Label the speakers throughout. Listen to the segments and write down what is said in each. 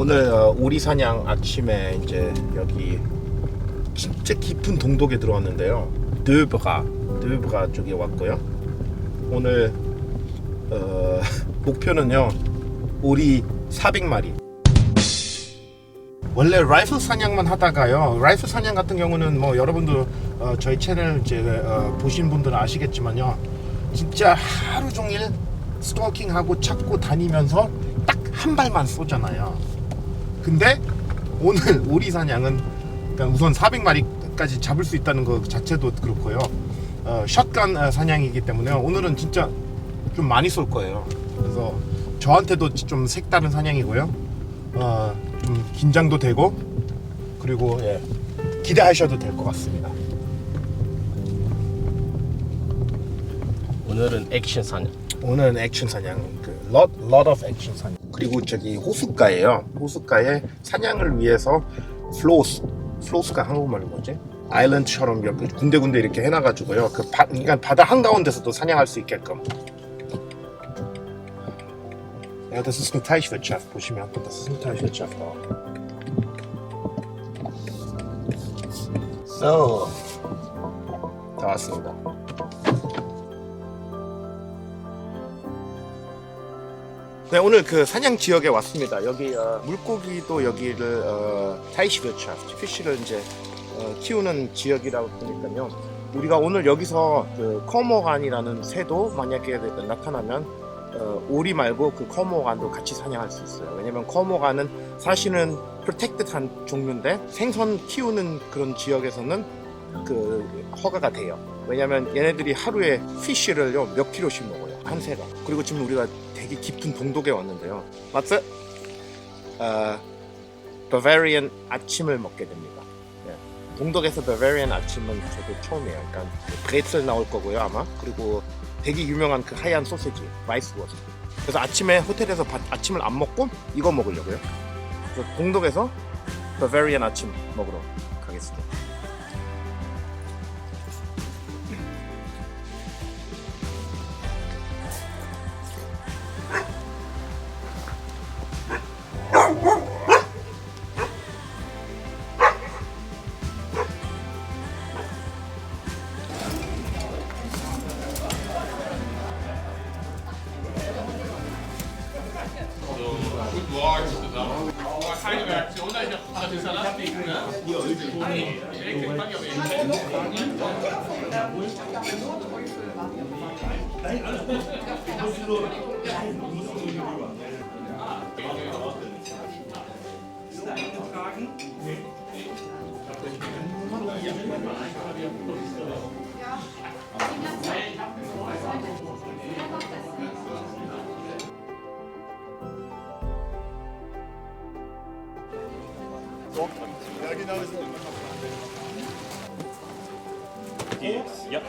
Speaker 1: 오늘 어, 오리 사냥 아침에 이제 여기 진짜 깊은 동독에 들어왔는데요. 드브가 드브가 쪽에 왔고요. 오늘 어, 목표는요 오리 400마리. 원래 라이플 사냥만 하다가요. 라이플 사냥 같은 경우는 뭐 여러분도 어, 저희 채널 이제 어, 보신 분들은 아시겠지만요. 진짜 하루 종일 스토킹하고 찾고 다니면서 딱 한 발만 쏘잖아요. 근데 오늘 오리 사냥은 그러니까 우선 400마리까지 잡을 수 있다는 것 자체도 그렇고요. 어, 샷건 어, 사냥이기 때문에 오늘은 진짜 좀 많이 쏠 거예요. 그래서 저한테도 좀 색다른 사냥이고요. 어, 좀 긴장도 되고 그리고 예, 기대하셔도 될 것 같습니다.
Speaker 2: 오늘은 액션 사냥.
Speaker 1: 오늘은 액션 사냥, 그 lot, lot of 액션 사냥. 그리고 저기 호숫가예요. 호숫가에 사냥을 위해서 플로스, 플로스가 한국말로 뭐지? 아일랜드처럼 군데군데 이렇게 해놔가지고요. 그 바, 그러니까 바다 한 가운데서도 사냥할 수 있게끔. Ja, das ist ein Teichwirtschaft. 보시면 das ist eine Teichwirtschaft auch. So, 다 왔습니다. 네 오늘 그 사냥 지역에 왔습니다. 여기 어, 물고기도 여기를 어, 타이시베차프트 피쉬를 이제 어, 키우는 지역이라고 보니까요. 우리가 오늘 여기서 그 커머간이라는 새도 만약에 나타나면 어, 오리 말고 그 커머간도 같이 사냥할 수 있어요. 왜냐면 커머간은 사실은 프로텍트한 종류인데 생선 키우는 그런 지역에서는 그 허가가 돼요. 왜냐면 얘네들이 하루에 피쉬를요 몇 킬로씩 먹어요 한 새가. 그리고 지금 우리가 되게 깊은 동독에 왔는데요. 맞죠? 어, 바바리안 아침을 먹게 됩니다. 예. 동독에서 바바리안 아침은 저도 처음이에요. 그러니까 브레틀 나올 거고요 아마. 그리고 되게 유명한 그 하얀 소세지 마이스워스. 그래서 아침에 호텔에서 바- 아침을 안 먹고 이거 먹으려고요. 그래서 동독에서 바바리안 아침 먹으러 가겠습니다.
Speaker 3: Nee, kriegt man ja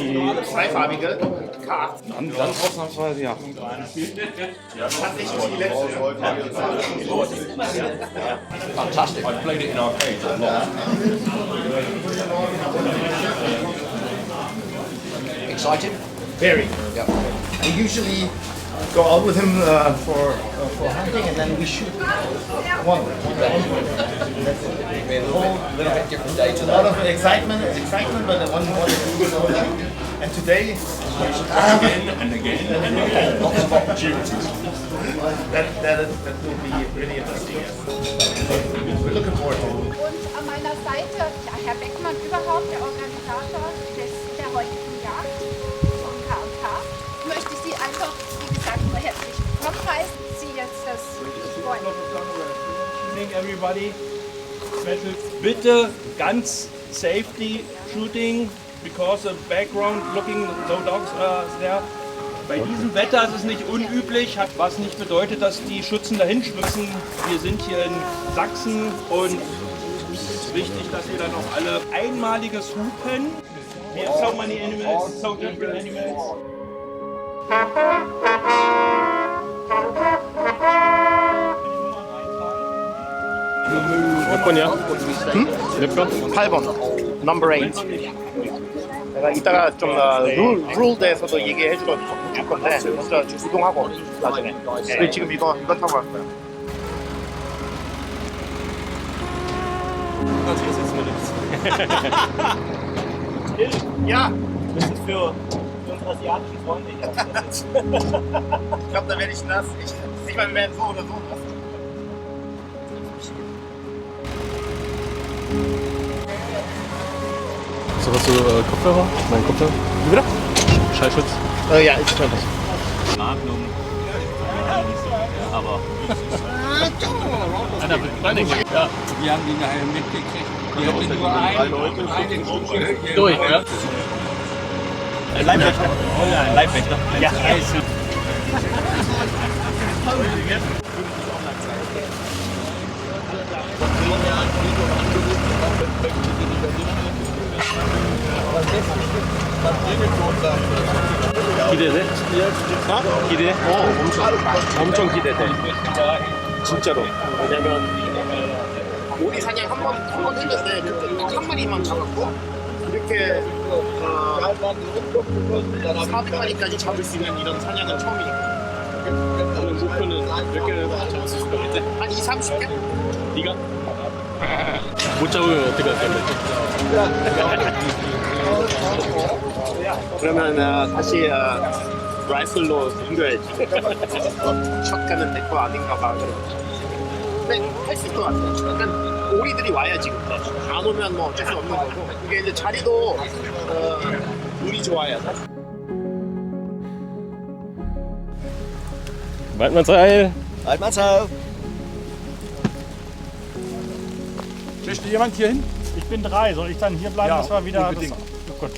Speaker 3: wenig.
Speaker 1: Zweifarbige K8.
Speaker 4: Dann, dann ausnahmsweise ja.
Speaker 1: Tatsächlich die letzte.
Speaker 4: Fantastic. I played it in arcades a lot. Excited?
Speaker 1: Very.
Speaker 4: Yeah.
Speaker 1: I usually go out with him uh, for for hunting, and then we shoot one.
Speaker 4: Be a little bit, little bit different day
Speaker 1: A lot of excitement, excitement, but one one shoot. And today, again
Speaker 3: And again.
Speaker 4: Lots of opportunities.
Speaker 1: that that that will be really interesting. We're looking forward to it.
Speaker 5: Und an meiner Seite ja, Herr Beckmann überhaupt, der Organisator
Speaker 6: everybody. Bitte ganz safety shooting because the background looking so dogs are there. Bei diesem Wetter ist es nicht unüblich, hat, was nicht bedeutet, dass die Schützen dahin schwitzen. Wir sind hier in Sachsen und es ist wichtig, dass wir dann auch alle einmaliges Hupen. We have so many animals, so different animals.
Speaker 2: 몇 번이야? 몇 번?
Speaker 1: 8번, number 8. 내가 이따가 좀 어, 룰, 룰 대해서도 얘기해 줄줄 건데 먼저 이동하고 나중에 우리 지금 이거 이거 타고 갈 거야 Ja,
Speaker 6: Das ist für unsere asiatischen Freunde hier.
Speaker 1: ich glaube, da werde ich nass. Ich, ich meine, wir werden so oder so nass.
Speaker 2: So hast du äh, Kopfhörer? Mein Kopfhörer? Wie wieder? Schallschutz.
Speaker 1: Äh, ja, ist toll.
Speaker 3: Magnum. Aber. Einer mit Brannigan. Ja.
Speaker 7: Wir haben die nachher mitgekriegt. Die hatten nur einen, einen Schuh.
Speaker 3: Durch, ja?
Speaker 6: Leibwächter. Ja, Leibwächter. Ja,
Speaker 2: 기대돼? 기대? 어, 엄청. 엄청 기대돼. 진짜로. 왜냐면
Speaker 1: 오리 사냥 한 번 한 번 했는데 그때 딱 한 마리만 잡았고 이렇게 어, 400마리까지 잡을 수 있는 이런 사냥은 처음이니까
Speaker 2: 오늘 목표는 몇 개를 잡을 수 있을 것 같아?
Speaker 1: 한 2, 30개?
Speaker 2: 네가? 못 잡으면 어떻게 할 건데?
Speaker 1: 그러면 어, 다시 어, 라이플로 옮겨야지. 샷가는 내거 아닌가 봐. 근데 할수 있을 것 같아 약간 오리들이 와야 지금. 안 오면 뭐 어쩔 수 없는 거고. 이게 이제 자리도 어, 우리 좋아야 돼
Speaker 2: Waldmannsheil!
Speaker 7: Möchte jemand hier hin?
Speaker 6: Ich bin drei. Soll ich dann hier bleiben?
Speaker 7: Ja,
Speaker 6: das war wieder. Das, oh Gott.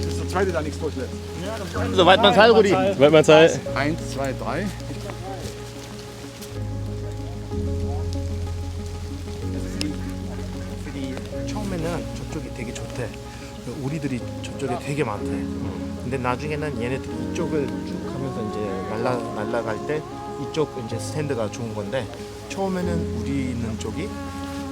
Speaker 7: Ist der zweite, der nichts durchlässt.
Speaker 6: Ja, das war
Speaker 1: So weit man's Heil, Rudi.
Speaker 2: Waldmannsheil!
Speaker 7: Eins, zwei, drei.
Speaker 1: 처음에는 저쪽이 되게 좋대. 그 오리들이 저쪽에 되게 많대. 근데 나중에는 얘네들이 이쪽을 쭉 하면서 이제 날라 날라갈 때 이쪽 이제 스탠드가 좋은 건데 처음에는 우리 있는 쪽이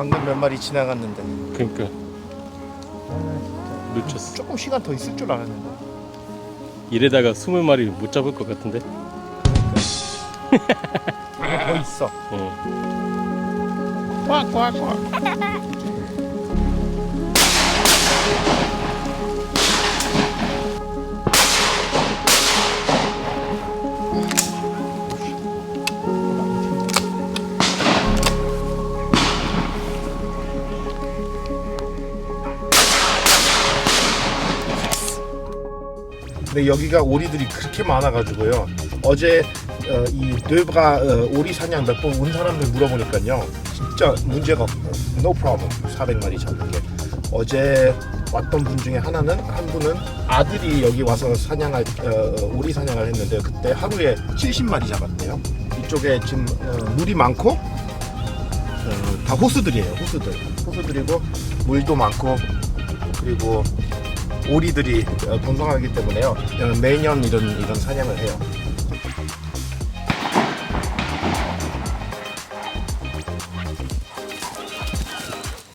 Speaker 1: 방금 몇 마리 지나갔는데
Speaker 2: 그니까. 놓쳤어.
Speaker 1: 조금 시간 더 있을 줄 알았는데
Speaker 2: 이래다가 20마리 못 잡을 것 같은데?
Speaker 1: 더 있어.
Speaker 2: 어.
Speaker 1: 근데 여기가 오리들이 그렇게 많아가지고요. 어제 어, 이 뇌브가 어, 오리 사냥 몇 번 온 사람들 물어보니까요. 진짜 문제가 없고 no problem 400마리 잡는 게. 어제 왔던 분 중에 하나는 한 분은 아들이 여기 와서 사냥할 어, 어, 오리 사냥을 했는데 그때 하루에 70마리 잡았대요. 이쪽에 지금 어, 물이 많고 어, 다 호수들이에요. 호수들. 호수들이고 물도 많고 그리고 오리들이 어, 번성하기 때문에요. 어, 매년 이런 이런 사냥을 해요.